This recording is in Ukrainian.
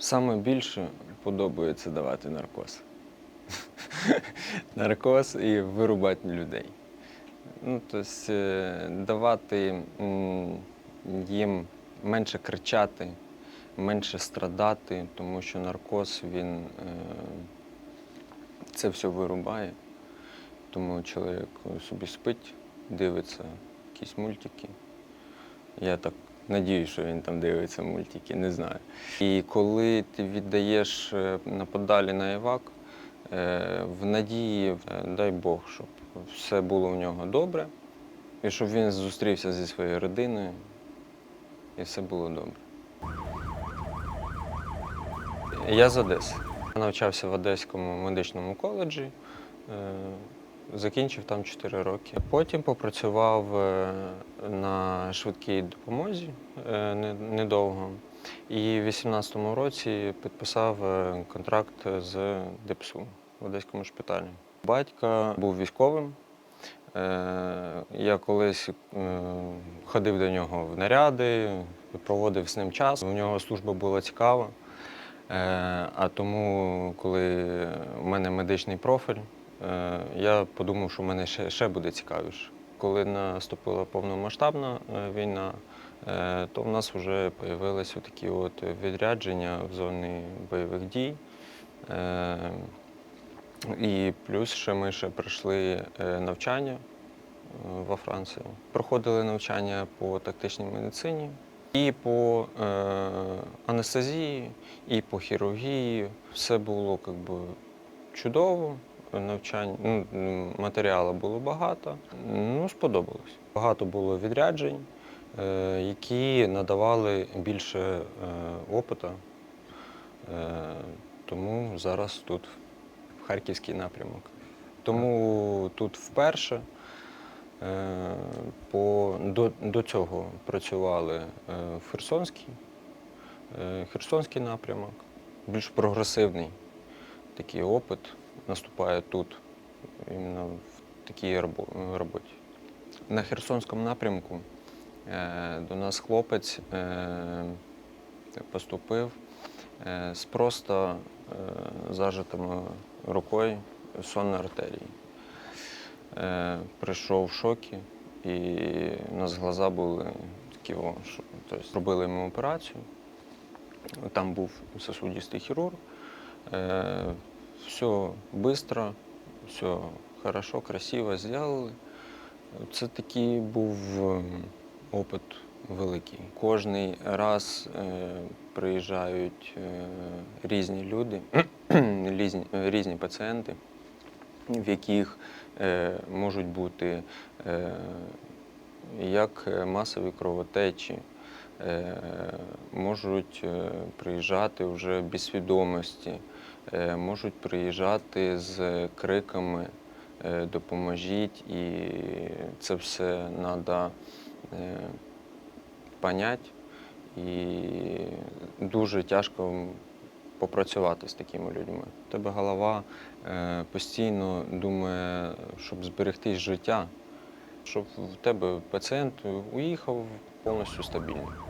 Саме більше подобається давати наркоз. наркоз і вирубати людей. Ну, тобто давати їм менше кричати, менше страдати, тому що наркоз він е, це все вирубає. Тому чоловік собі спить, дивиться якісь мультики. Я так надію, що він там дивиться мультики, не знаю. І коли ти віддаєш е, на подалі на івак, е, в надії, е, дай Бог, щоб все було у нього добре, і щоб він зустрівся зі своєю родиною, і все було добре. Я з Одеси. Навчався в Одеському медичному коледжі. Закінчив там 4 роки. Потім попрацював е, на швидкій допомозі е, недовго. І в 18-му році підписав е, контракт з ДПСУ в Одеському шпиталі. Батько був військовим. Я колись ходив до нього в наряди, проводив з ним час. У нього служба була цікава. А тому, коли в мене медичний профіль, я подумав, що в мене ще, ще буде цікавіше. Коли наступила повномасштабна е, війна, е, то в нас вже з'явилися такі от відрядження в зоні бойових дій. Е, І плюс ще ми ще пройшли е, навчання е, во Франції. Проходили навчання по тактичній медицині, і по е, анестезії, і по хірургії. Все було как би, чудово. Навчань, ну, матеріалу було багато. Ну, сподобалось. Багато було відряджень, е, які надавали більше е, опиту. Е, тому зараз тут в Харківський напрямок. Тому тут вперше. По, до, до цього працювали в Херсонській, Херсонський напрямок, більш прогресивний такий опит наступає тут, іменно в такій роботі. На Херсонському напрямку е, до нас хлопець е, поступив е, з просто зажатою рукою сонної артерії. Прийшов в шокі, і у нас глаза були такі, що, тобто робили йому операцію. Там був сосудистий хірург. Все швидко, все хорошо, красиво зробили. Це такий був ем, опит великий. Кожний раз е, приїжджають е, різні люди, різні, різні пацієнти, в яких е, можуть бути як масові кровотечі, можуть е, приїжджати вже без свідомості, е, можуть приїжджати з криками е, допоможіть, і це все треба поняти. І дуже тяжко попрацювати з такими людьми. У тебе голова е, постійно думає, щоб зберегти життя, щоб в тебе пацієнт уїхав повністю стабільно.